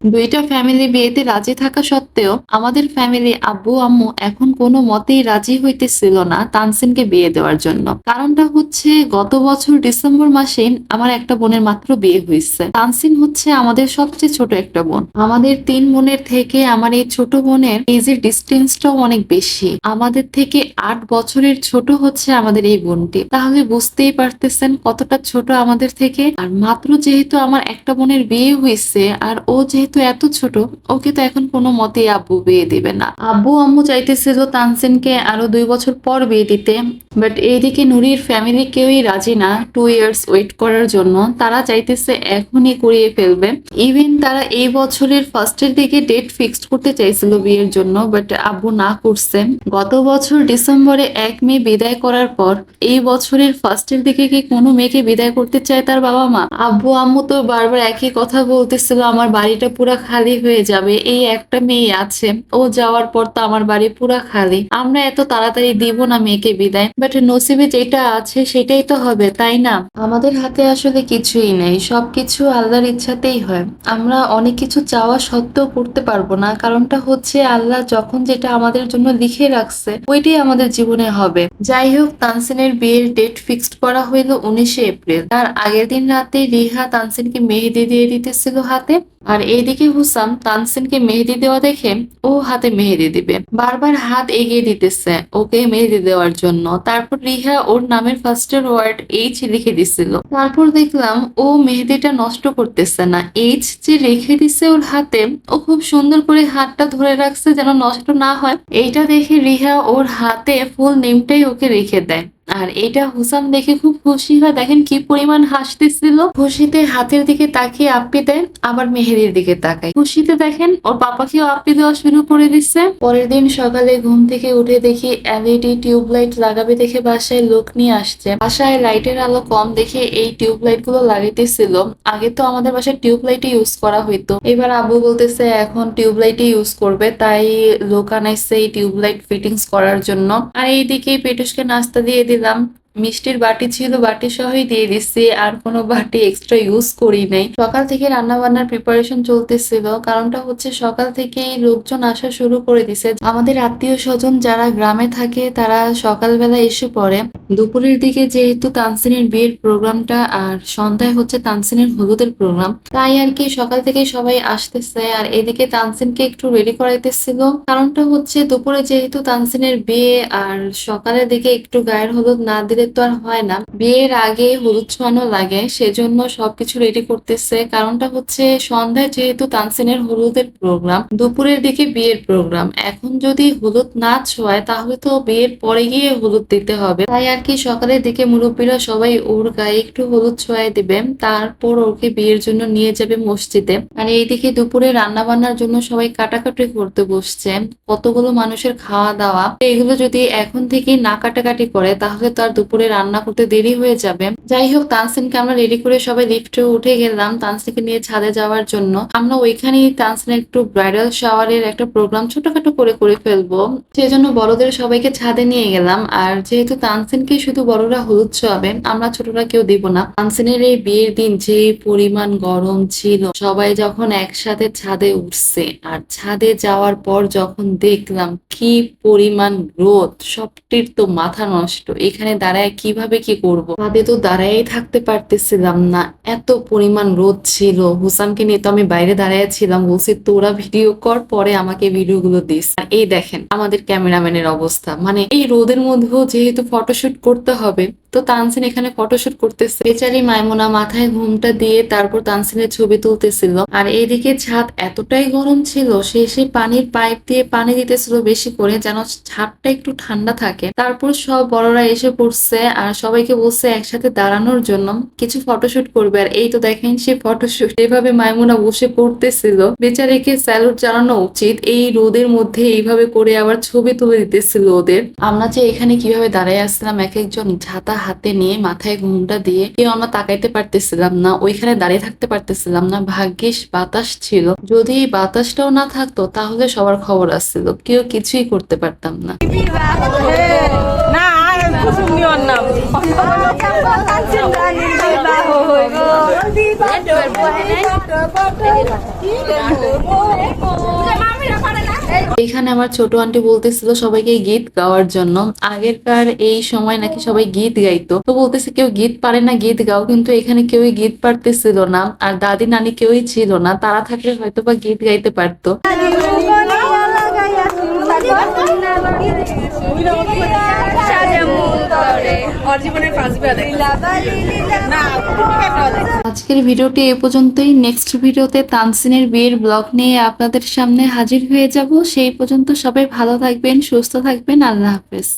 দুইটা ফ্যামিলি বিয়েতে রাজি থাকা সত্ত্বেও আমাদের ফ্যামিলি আব্বু, আম্মু এখন কোনো মতেই রাজি হইতেছিল না তানসিনকে বিয়ে দেওয়ার জন্য। কারণটা হচ্ছে গত বছর ডিসেম্বর মাসে আমার একটা বোনের মাত্র বিয়ে হয়েছে তানসিন হচ্ছে আমাদের সবচেয়ে ছোট একটা বোন। আমাদের তিন বোনের থেকে আমার এই ছোট বোনের এজের ডিস্টেন্সটাও অনেক বেশি। আমাদের থেকে আট বছরের ছোট হচ্ছে আমাদের এই বোনটি। তাহলে বুঝতেই পারতেছেন কতটা ছোট আমাদের থেকে। আর মাত্র যেহেতু আমার একটা বোনের বিয়ে হয়েছে আর ও যেহেতু এত ছোট, ওকে তো এখন কোনো মতেই আব্বু বিয়ে দিবে না। আব্বু, আম্মু চাইতেছিল তানসিনকে আরও দুই বছর পর বিয়ে দিতে বাট এইদিকে নুরির ফ্যামিলি কেউই রাজি না টু ইয়ার্স ওয়েট করার জন্য। তারা চাইতেছে এখনই করিয়ে ফেলবে। ইভেন তারা এই বছরের ফার্স্টের দিকে ডেট ফিক্সড করতে চাইছিল বিয়ের জন্য বাট আব্বু না করছে। গত বছর ডিসেম্বরে এক মে বিদায় করার পর, এই বছরের ফার্স্টের দিকে কি কোনো মেয়েকে বিদায় করতে চায় তার বাবা মা আব্বু, আম্মু তো বারবার একই কথা বলতেছিল, আমার বাড়িটা পুরা খালি হয়ে যাবে, এই একটা মেয়ে আছে। ও যাওয়ার পর তো আমার বাড়ি পুরা খালি। আমরা এত তাড়াতাড়ি দিব না মেয়েকে বিদায় বাট নসিবে যেটা আছে সেটাই তো হবে, তাই না? আমাদের হাতে আসলে কিছুই নেই, সবকিছু আল্লাহর ইচ্ছাতেই হয়। আমরা অনেক কিছু চাওয়া সত্ত্বেও করতে পারব না, কারণটা হচ্ছে আল্লাহ যখন যেটা আমাদের জন্য লিখে রাখছে, ওইটাই আমাদের জীবনে হবে। যাই হোক, তানসিনের বিয়ের ডেট ফিক্সড করা হইল উনিশে এপ্রিল। তার আগের দিন রাতে রিহা তানসিনকে মেহেদি দিয়ে দিতেছিল হাতে, আর এইদিকে হুসাম তানসিনকে মেহেদি দেওয়া দেখে ও হাতে মেহেদি দিবে। বারবার হাত এগিয়ে দিতেছে ওকে মেহেদি দেওয়ার জন্য। তারপর রিহা ওর নামের ফার্স্টের ওয়ার্ড এইচ লিখে দিছিল। তারপর দেখলাম ও মেহেদিটা নষ্ট করতেছে না। এইচ যে রেখে দিছে ওর হাতে, ও খুব সুন্দর করে হাতটা ধরে রাখছে যেন নষ্ট না হয়। এইটা দেখে রিহা ওর হাতে ফুল নেমটাই ওকে রেখে দেয়। আর এটা হুসাম দেখে খুব খুশি হয়। দেখেন কি পরিমাণ হাসতেছিল। খুশিতে হাতের দিকে তাকিয়ে আপ্পি দেয় আবার মেহেদির দিকে তাকায়। খুশিতে দেখেন, ওর পাপাকেও আপ্পি দেওয়া শুরু করে দিচ্ছে। পরের দিন সকালে ঘুম থেকে উঠে দেখি এলইডি টিউব লাইট লাগাবে দেখে বাসায় লোক নিয়ে আসছে। বাসায় লাইটের আলো কম দেখে এই টিউব লাইটগুলো লাগাইতেছিল আগে তো আমাদের বাসায় টিউব লাইটই ইউজ করা হইতো। এবার আব্বু বলতেছে, এখন টিউব লাইটই ইউজ করবে। তাই লোক আনাইছে এই টিউব লাইট ফিটিংস করার জন্য। আর এইদিকে পেটুসকে নাস্তা দিয়ে Instagram মিষ্টির বাটি ছিল, বাটি সহই দিয়ে দিচ্ছি আর কোনো বাটি এক্সট্রা ইউজ করি নাই। সকাল থেকে রান্না বান্নার প্রিপারেশন চলতেছিল, কারণটা হচ্ছে সকাল থেকেই লোকজন আসা শুরু করে দিছে। আমাদের আত্মীয় স্বজন যারা গ্রামে থাকে, তারা সকালবেলা এসে পড়ে। দুপুরের দিকে যেহেতু তানসিনের বিয়ের প্রোগ্রামটা, আর সন্ধ্যায় হচ্ছে তানসিনের হলুদের প্রোগ্রাম, তাই আর কি সকাল থেকে সবাই আসতেছে। আর এদিকে তানসিনকে একটু রেডি করাইতেছিল। কারণটা হচ্ছে দুপুরে যেহেতু তানসিনের বিয়ে, আর সকালের দিকে একটু গায়ের হলুদ না দিলে তো আর হয় না। বিয়ের আগে হলুদ ছোঁয়ানো লাগে, সেজন্য সবকিছু রেডি করতেছে। কারণটা হচ্ছে, সন্ধ্যায় যেহেতু তানসিনের হলুদের প্রোগ্রাম দুপুরের দিকে বিয়ের প্রোগ্রাম এখন যদি হলুদ না ছোঁয়ায়, তাহলে তো বিয়ের পরে গিয়ে হলুদ দিতে হবে। তাই আর কি সকালের দিকে মুরব্বীরা সবাই ওর গায়ে একটু হলুদ ছোঁয়ায় দিবে। তারপর ওকে বিয়ের জন্য নিয়ে যাবে মসজিদে। আর এইদিকে দুপুরে রান্না বান্নার জন্য সবাই কাটাকাটি করতে বসছে। কতগুলো মানুষের খাওয়া দাওয়া। এগুলো যদি এখন থেকে না কাটাকাটি করে, তাহলে তো আর দুপুরে রান্না করতে দেরি হয়ে যাবে। যাই হোক, তানসিনকে আমরা রেডি করে সবাই লিফটে উঠে গেলাম তানসিনকে নিয়ে ছাদে যাওয়ার জন্য। আমরা ওইখানেই তানসিনের একটু ব্রাইডাল শাওয়ারের একটা প্রোগ্রাম ছোটখাটো করে করে ফেলব। সেজন্য বড়দের সবাইকে ছাদে নিয়ে গেলাম। আর যেহেতু তানসিনকে শুধু বড়রা হলুদ ছোঁয়াবে আমরা ছোটরা কেউ দিব না। তানসিনের এই বিয়ের দিন যে পরিমাণ গরম ছিল, সবাই যখন একসাথে ছাদে উঠছে আর ছাদে যাওয়ার পর যখন দেখলাম কি পরিমাণ রোদ, সবটির তো মাথা নষ্ট। এখানে দাঁড়ায় কীভাবে কি করব? তাদের তো দাঁড়াই থাকতে পারতেছিলাম না। এত পরিমাণ রোদ ছিল। হুসামকে নিয়ে তো আমি বাইরে দাঁড়ায় ছিলাম। বলছি, তোরা ভিডিও কর, পরে আমাকে ভিডিও গুলো দিস এই দেখেন, আমাদের ক্যামেরাম্যানের অবস্থা। মানে এই রোদের মধ্যেও যেহেতু ফটোশুট করতে হবে তো তানসিন এখানে ফটোশুট করতেছে। বেচারি মাইমুনা মাথায় ঘুমটা দিয়ে তারপর তানসিনের ছবি তুলতেছিল। আর এইদিকে ছাদ এতটাই গরম ছিল, সে পানির পাইপ দিয়ে পানি দিতেছিল বেশি করে, যেন ছাদটা একটু ঠান্ডা থাকে। তারপর সব বড়রা এসে পড়ছে আর সবাইকে বলছে একসাথে দাঁড়ানোর জন্য কিছু ফটোশুট করবে। আর এই তো দেখেন সে ফটোশুট। এভাবে মাইমুনা বসে পড়তেছিল। বেচারিকে স্যালুট জানানো উচিত, এই রোদের মধ্যে এইভাবে করে আবার ছবি তুলে দিতেছিল ওদের। আমরা যে এখানে কীভাবে দাঁড়ায় আসছিলাম এক একজন ছাতা হাতে নিয়ে মাথায় ঘুমটা দিয়ে কেউ আমরা তাকাইতে পারতেছিলাম না ওইখানে দাঁড়িয়ে থাকতে পারতেছিলাম না ভাগ্যিস বাতাস ছিল। যদি এই বাতাসটাও না থাকতো তাহলে সবার খবর আসছিল কেউ কিছুই করতে পারতাম না। না এখানে আমার ছোট আন্টি বলতেছিল সবাইকে গীত গাওয়ার জন্য। আগেরকার এই সময় নাকি সবাই গীত গাইতো। তো বলতেছে, কেউ গীত পারে না, গীত গাও। কিন্তু এখানে কেউই গীত পারতেছিল না। আর দাদি নানি কেউই ছিল না। তারা থাকলে হয়তো বা গীত গাইতে পারতো। আজকের ভিডিওটি এ পর্যন্তই। নেক্সট ভিডিওতে তানসিনের বিয়ের ব্লগ নিয়ে আপনাদের সামনে হাজির হয়ে যাব। সেই পর্যন্ত সবাই ভালো থাকবেন, সুস্থ থাকবেন। আল্লাহ হাফেজ।